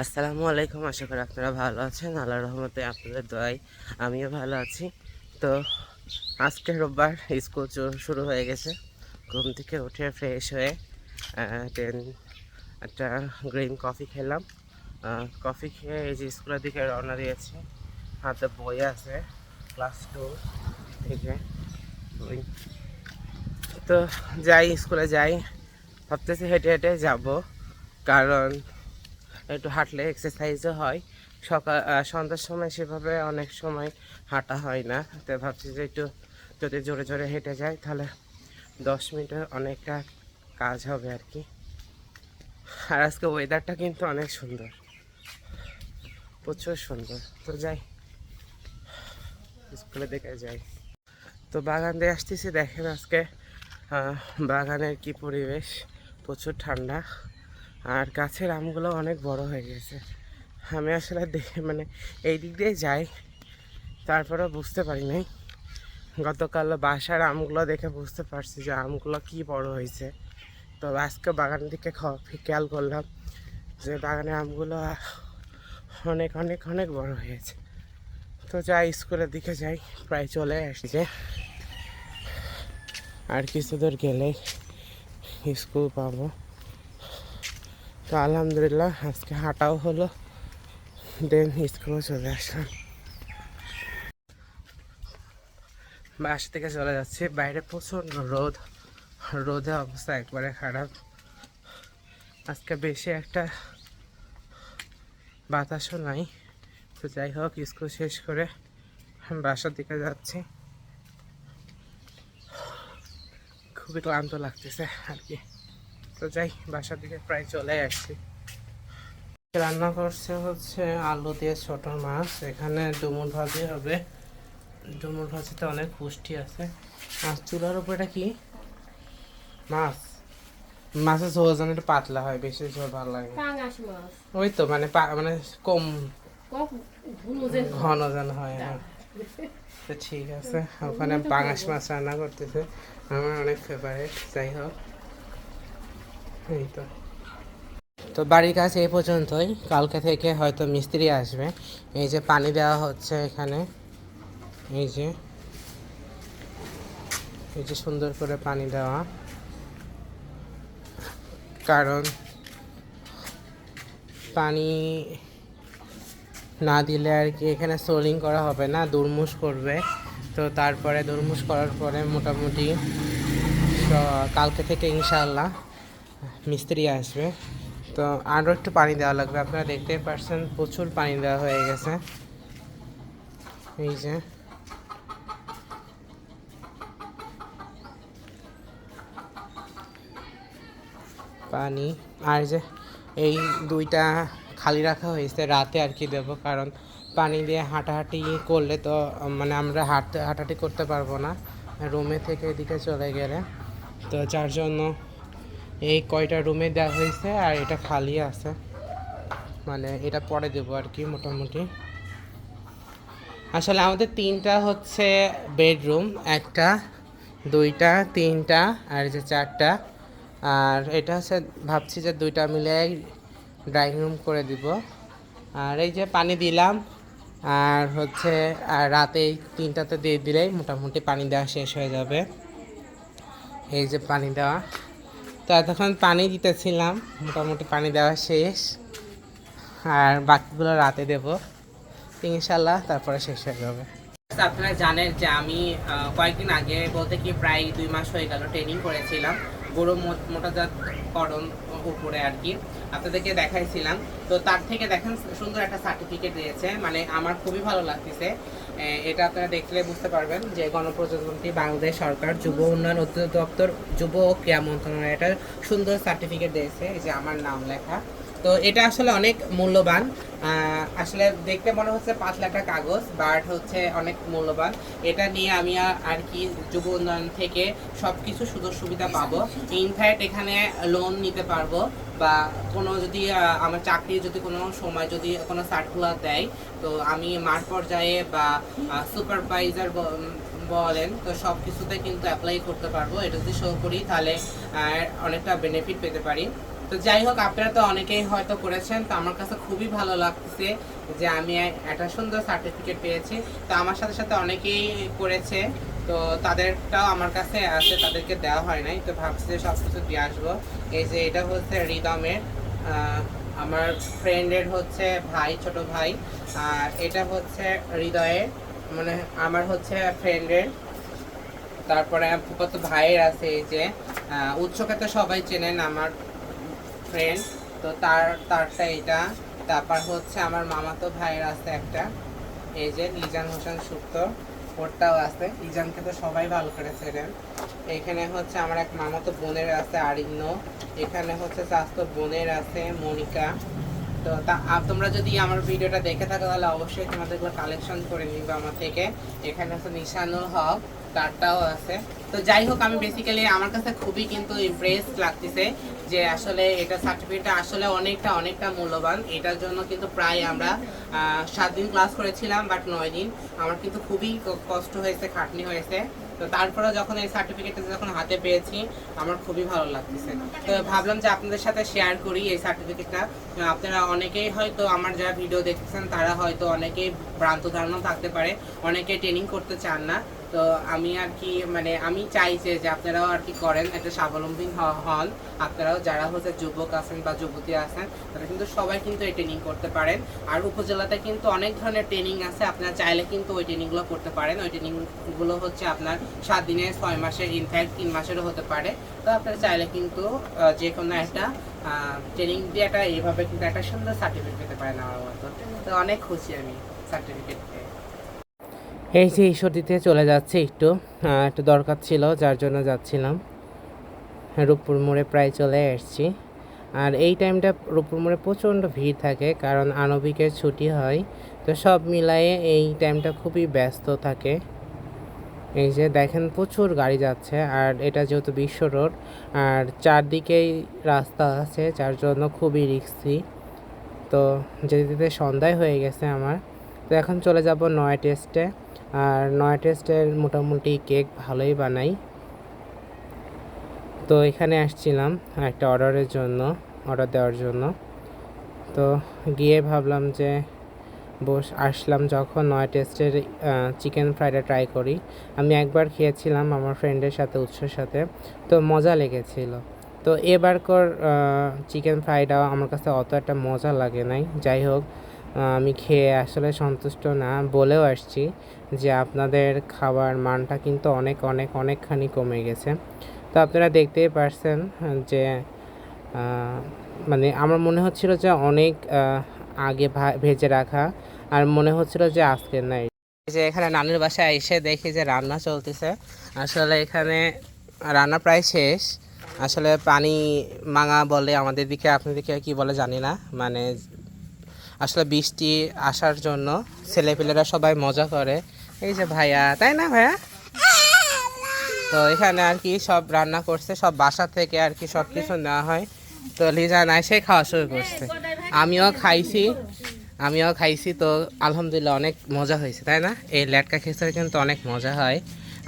আসসালামু আলাইকুম, আশা করি আপনারা ভালো আছেন। আল্লাহ রহমতে আপনাদের দোয়াই আমিও ভালো আছি। তো আজকে রোববার স্কুল শুরু হয়ে গেছে। ঘুম থেকে উঠে ফ্রেশ হয়ে দেন একটা গ্রিন কফি খেলাম। কফি খেয়ে এই যে স্কুলের দিকে রওনা দিয়েছি। হাতে বই আছে ক্লাস টু থেকে। তো যাই, স্কুলে যাই। ভাবতেছি হেঁটে হেঁটে যাব, কারণ একটু হাঁটলে এক্সারসাইজও হয়। সকাল সন্ধ্যার সময় সেভাবে অনেক সময় হাঁটা হয় না। তো ভাবছি যে একটু যদি জোরে জোরে হেঁটে যাই, তাহলে দশ মিনিটের অনেকটা কাজ হবে আর কি। আর আজকে ওয়েদারটা কিন্তু অনেক সুন্দর। প্রচুর সুন্দর। তো যাই স্কুলে দেখে যাই। তো বাগান দিয়ে আসতেছি, দেখেন আজকে বাগানের কি পরিবেশ। প্রচুর ঠান্ডা। আর গাছের আমগুলো অনেক বড় হয়ে গেছে। আমি আসলে দেখে মানে এই দিক দিয়ে যাই, তারপরেও বুঝতে পারি নাই। গতকাল বাসার আমগুলো দেখে বুঝতে পারছি যে আমগুলো কি বড় হয়েছে। তো আজকে বাগানের দিকে খ- খেয়াল করলাম যে বাগানের আমগুলো অনেক অনেক অনেক বড় হয়েছে। তো যাই, স্কুলের দিকে যাই, প্রায় চলে আসছে। আর কিছু দূর গেলেই স্কুল পাবো। তো আলহামদুলিল্লাহ, আজকে হাঁটাও হলো। দেন স্কুলে চলে আসলাম। বাসা থেকে চলে যাচ্ছি। বাইরে প্রচণ্ড রোদ। রোদে অবস্থা একবারে খারাপ। আজকে বেশি একটা বাতাসও নাই। তো যাই হোক স্কুল শেষ করে বাসার দিকে যাচ্ছি। খুবই ক্লান্ত লাগতেছে আর কি। তো যাই বাসার দিকে প্রায় চলে আসছি। রান্না করছে হচ্ছে আলু দিয়ে ছোট মাছ। এখানে ডুমুর ভাজি হবে। ডুমুর ভাজিতে অনেক পুষ্টি আছে। আর চুলার উপরে কি? মাছ? মাছের ঝোল যেন একটু পাতলা হয় বেশি ঝোল ভালো লাগে মাছ। ওই তো মানে মানে কম ঘন যেন। হয় হ্যাঁ। তো ঠিক আছে ওখানে পাঙাশ মাছ রান্না করতেছে। আমার অনেক ফেভারিট যাই হোক। এই তো। তো বাড়ির কাছে এই পর্যন্তই। কালকে থেকে হয়তো মিস্ত্রি আসবে। এই যে পানি দেওয়া হচ্ছে এখানে। এই যে। এই যে সুন্দর করে পানি দেওয়া। কারণ পানি না দিলে আর কি এখানে সোলিং করা হবে না দুরমুশ করবে। তো তারপরে দুরমুশ করার পরে মোটামুটি কালকে থেকে ইনশাআল্লাহ মিস্ত্রি আসবে। তো আরও একটু পানি দেওয়া লাগবে। আপনারা দেখতেই পারছেন, প্রচুর পানি দেওয়া হয়ে গেছে। এই যে। পানি। আর যে, এই দুইটা খালি রাখা হয়েছে। রাতে আর কি দেবো, কারণ পানি দিয়ে হাঁটাহাঁটি করলে তো মানে আমরা হাঁটতে, হাঁটাহাঁটি করতে পারব না। রুমে থেকে এদিকে চলে গেলে। তো যার জন্য এই কয়টা রুমে দেওয়া হয়েছে আর এটা খালি আছে। মানে এটা পরে দেবো আর কি, মোটামুটি। আসলে আমাদের তিনটা হচ্ছে বেডরুম একটা, দুইটা, তিনটা, আর যে চারটা। আর এটা হচ্ছে, ভাবছি যে দুইটা মিলে ড্রয়িং রুম করে দিব। আর এই যে পানি দিলাম, আর হচ্ছে, আর রাতে এই তিনটাতে দিয়ে দিলেই মোটামুটি পানি দেওয়া শেষ হয়ে যাবে। এই যে পানি দেওয়া। তো এতক্ষণ পানি দিতেছিলাম, মোটামুটি পানি দেওয়া শেষ। আর বাকিগুলো রাতে দেব। ইনশাল্লাহ তারপরে শেষ হয়ে যাবে। আপনারা জানেন যে আমি কয়েকদিন আগে বলতে কি প্রায় দুই মাস হয়ে গেল ট্রেনিং করেছিলাম। গরু মোটাজাত করণ উপরে আর কি। আপনাদেরকে দেখাইছিলাম। তো তার থেকে দেখেন, সুন্দর একটা সার্টিফিকেট দিয়েছে। মানে আমার খুবই ভালো লাগতেছে। এটা আপনারা দেখলে বুঝতে পারবেন যে গণপ্রজাতন্ত্রী বাংলাদেশ সরকার, যুব উন্নয়ন অধিদপ্তর, যুব ও ক্রীড়া মন্ত্রণালয়, এটা সুন্দর সার্টিফিকেট দিয়েছে। এই যে আমার নাম লেখা। তো এটা আসলে অনেক মূল্যবান। আসলে দেখতে মনে হচ্ছে পাঁচ লাখ টাকা কাগজ বাট হচ্ছে অনেক মূল্যবান। এটা নিয়ে আমি আর কি যুব উন্নয়ন থেকে সব কিছু সুযোগ সুবিধা পাবো। ইনফ্যাক্ট এখানে লোন নিতে পারব বা কোনো যদি আমার চাকরি যদি কোনো সময় যদি কোনো সার্কুলার দেয়, তো আমি মাঠ পর্যায়ে বা সুপারভাইজার বলেন, তো সব কিছুতে কিন্তু অ্যাপ্লাই করতে পারব। এটা যদি শো করি, তাহলে অনেকটা বেনিফিট পেতে পারি। তো যাই হোক, আপনারা তো অনেকেই হয়তো করেছেন, তো আমার কাছে খুবই ভালো লাগতেছে যে আমি একটা সুন্দর সার্টিফিকেট পেয়েছি। তো আমার সাথে সাথে অনেকেই করেছে, তো তাদেরটাও আমার কাছে আছে, তাদেরকে দেওয়া হয় নাই, তো ভাবছি যে সব কিছু দিয়ে আসব। এই যে এটা হচ্ছে রিদমের আমার ফ্রেন্ডের হচ্ছে ভাই, ছোট ভাই, আর এটা হচ্ছে হৃদয়ের মানে আমার হচ্ছে ফ্রেন্ডের তারপরে কত ভাইয়ের আছে এই যে উৎসকে তো সবাই চেনেন, আমার ফ্রেন্ড তো তার, তারটা এটা। তারপর হচ্ছে আমার মামাতো ভাইয়ের আছে একটা। এই যে লিজান হোসেন সুপ্ত, ওরটাও আছে। লিজানকে তো সবাই ভালো করে চেনেন। এখানে হচ্ছে আমার এক মামাতো বোনের আছে আরিন্য এখানে হচ্ছে স্বাস্থ্য বোনের আছে, মনিকা। তো তা তোমরা যদি আমার ভিডিওটা দেখে থাকো, তাহলে অবশ্যই তোমাদেরগুলো কালেকশন করে নিবে আমার থেকে। এখানে হচ্ছে নিশানুল হক, তারটাও আছে। তো যাই হোক, আমি বেসিক্যালি আমার কাছে খুবই কিন্তু ইমপ্রেস লাগতেছে যে আসলে এটা সার্টিফিকেটটা আসলে অনেকটা অনেকটা মূল্যবান। এটার জন্য কিন্তু প্রায় আমরা সাত দিন ক্লাস করেছিলাম বাট নয় দিন। আমার কিন্তু খুবই কষ্ট হয়েছে, খাটনি হয়েছে। তো তারপরে যখন এই সার্টিফিকেটটা যখন হাতে পেয়েছি, আমার খুবই ভালো লাগতেছে। তো ভাবলাম যে আপনাদের সাথে শেয়ার করি এই সার্টিফিকেটটা আপনারা অনেকেই হয়তো আমার যারা ভিডিও দেখতেছেন, তারা হয়তো অনেকেই ভ্রান্ত ধারণা থাকতে পারে অনেকে ট্রেনিং করতে চান না। তো আমি আর কি মানে আমি চাই যে আপনারাও আর কি করেন একটা স্বাবলম্বী হন। আপনারাও যারা হচ্ছে যুবক আছেন বা যুবতী আছেন, তারা কিন্তু সবাই কিন্তু এই ট্রেনিং করতে পারেন। আর উপজেলাতে কিন্তু অনেক ধরনের ট্রেনিং আছে, আপনারা চাইলে কিন্তু ওই ট্রেনিংগুলো করতে পারেন। ওই ট্রেনিংগুলো হচ্ছে আপনার সাত দিনের ছয় মাসের ইনফ্যাক্ট তিন মাসেরও হতে পারে। তো আপনারা চাইলে কিন্তু যে কোনো একটা ট্রেনিং দিয়ে একটা, এইভাবে কিন্তু একটা সুন্দর সার্টিফিকেট পেতে পারেন আমার মতো। তো অনেক খুশি আমি সার্টিফিকেট পেয়ে। এই যে ঈশ্বরদীতে চলে যাচ্ছে একটু একটু দরকার ছিল, যার জন্য যাচ্ছিলাম। রূপপুর মোড়ে প্রায় চলে এসেছি। আর এই টাইমটা রূপপুর মোড়ে প্রচণ্ড ভিড় থাকে, কারণ আণবিকের ছুটি হয়। তো সব মিলায়ে এই টাইমটা খুবই ব্যস্ত থাকে। এই যে দেখেন, প্রচুর গাড়ি যাচ্ছে, আর এটা যেহেতু বিশ্ব রোড, আর চারদিকেই রাস্তা আছে, যার জন্য খুবই রিক্সি তো যেতে যেতে সন্ধ্যায় হয়ে গেছে আমার। তো এখন চলে যাব নয় টেস্টে আর নয় টেস্টের মোটামুটি কেক ভালোই বানাই। তো এখানে আসছিলাম একটা অর্ডারের জন্য, অর্ডার দেওয়ার জন্য। তো গিয়ে ভাবলাম যে বস, আসলাম যখন নয় টেস্টের চিকেন ফ্রাইডে ট্রাই করি। আমি একবার খেয়েছিলাম আমার ফ্রেন্ডের সাথে, উৎসের সাথে। তো মজা লেগেছিল। তো এবারকর চিকেন ফ্রাইডটা আমার কাছে অত একটা মজা লাগে নাই। যাই হোক আমি খেয়ে আসলে সন্তুষ্ট না বলেও আসছি যে আপনাদের খাবার মানটা কিন্তু অনেক অনেক, অনেকখানি কমে গেছে। তো আপনারা দেখতেই পারছেন যে মানে আমার মনে হচ্ছিল যে অনেক আগে ভেজে রাখা আর মনে হচ্ছিল যে আজকে নাই যে এখানে নানির বাসায় এসে দেখি যে রান্না চলতেছে। আসলে এখানে রান্না প্রায় শেষ। আসলে পানি মাঙা বলে আমাদের দিকে, আপনাদেরকে কি বলে জানি না। মানে আসলে বৃষ্টি আসার জন্য ছেলেপেলেরা সবাই মজা করে। এই যে ভাইয়া, তাই না ভাইয়া? তো এখানে আর কি সব রান্না করছে, সব বাসা থেকে আর কি সব কিছু নেওয়া হয়। তো লিজা নাই সে খাওয়া শুরু করছে। আমিও খাইছি আমিও খাইছি, তো আলহামদুলিল্লাহ অনেক মজা হয়েছে, তাই না? এই ল্যাটকা খিচুড়ি কিন্তু অনেক মজা হয়।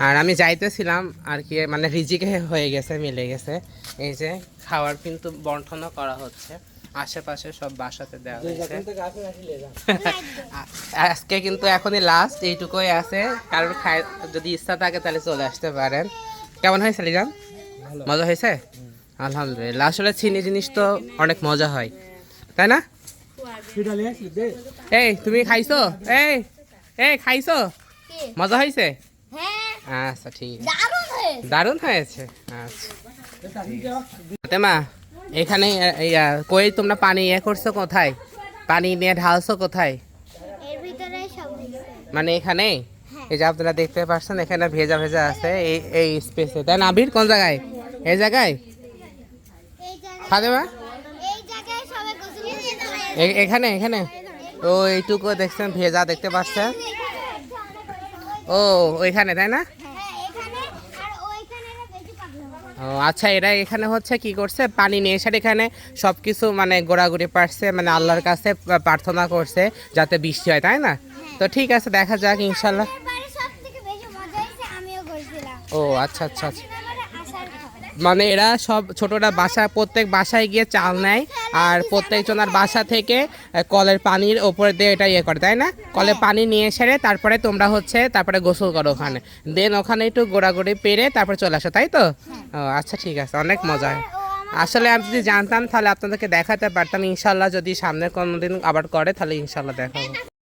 আর আমি যাইতেছিলাম আর কি মানে রিজিকে হয়ে গেছে, মিলে গেছে। এই যে খাওয়ার কিন্তু বন্টনও করা হচ্ছে। আশেপাশে সব বাসাতে দেওয়া হয়েছে। আজকে কিন্তু এখনই লাস্ট এইটুকুই আছে। কারোর খায় যদি ইচ্ছা থাকে তাহলে চলে আসতে পারেন। কেমন হয়েছে লিজান মজা হয়েছে? আলহামদুলিল্লাহ। আসলে চিনি জিনিস তো অনেক মজা হয়। তাই না? এই তুমি খাইছো? এই এই খাইছো? মজা হয়েছে? হ্যাঁ। আচ্ছা ঠিক আছে। দারুণ হয়েছে। আচ্ছা। তেমা এখানে ইয়া, কই তোমরা পানি ইয়ে করছ কোথায়? পানি নিয়ে ঢালছো কোথায়? মানে এখানে? এই যে আপনারা দেখতে পাচ্ছেন এখানে ভেজা ভেজা আছে এই এই স্পেসে তাই না আবির? কোন জায়গায়? এই জায়গায়? ফাতেমা? এখানে এখানে? ও এইটুকু দেখছেন ভেজা দেখতে পাচ্ছেন। ও ওইখানে তাই না হ্যাঁ এখানে আর ওইখানে এরা বেশি পাতলা ও আচ্ছা এরা এখানে হচ্ছে কি করছে? পানি নিয়ে এসে এখানে সব কিছু মানে গোড়াগুড়ি পারছে মানে আল্লাহর কাছে প্রার্থনা করছে যাতে বৃষ্টি হয় তাই না? তো ঠিক আছে দেখা যাক ইনশাল্লাহ। ও আচ্ছা আচ্ছা আচ্ছা। মানে এরা সব ছোটরা বাসা প্রত্যেক বাসায় গিয়ে চাল নেয় আর প্রত্যেকজনের বাসা থেকে কলের পানির ওপরে দিয়ে এটা ইয়ে করে তাই না? কলের পানি নিয়ে সেরে তারপরে তোমরা হচ্ছে তারপরে গোসল করো ওখানে। দেন ওখানে একটু গোড়াগড়ি পেরে তারপরে চলে আসো তাই তো? ও আচ্ছা ঠিক আছে অনেক মজা। হয় আসলে আমি যদি জানতাম তাহলে আপনাদেরকে দেখাতে পারতাম। ইনশাল্লাহ যদি সামনে কোনো দিন আবার করে তাহলে ইনশাল্লাহ দেখাবো।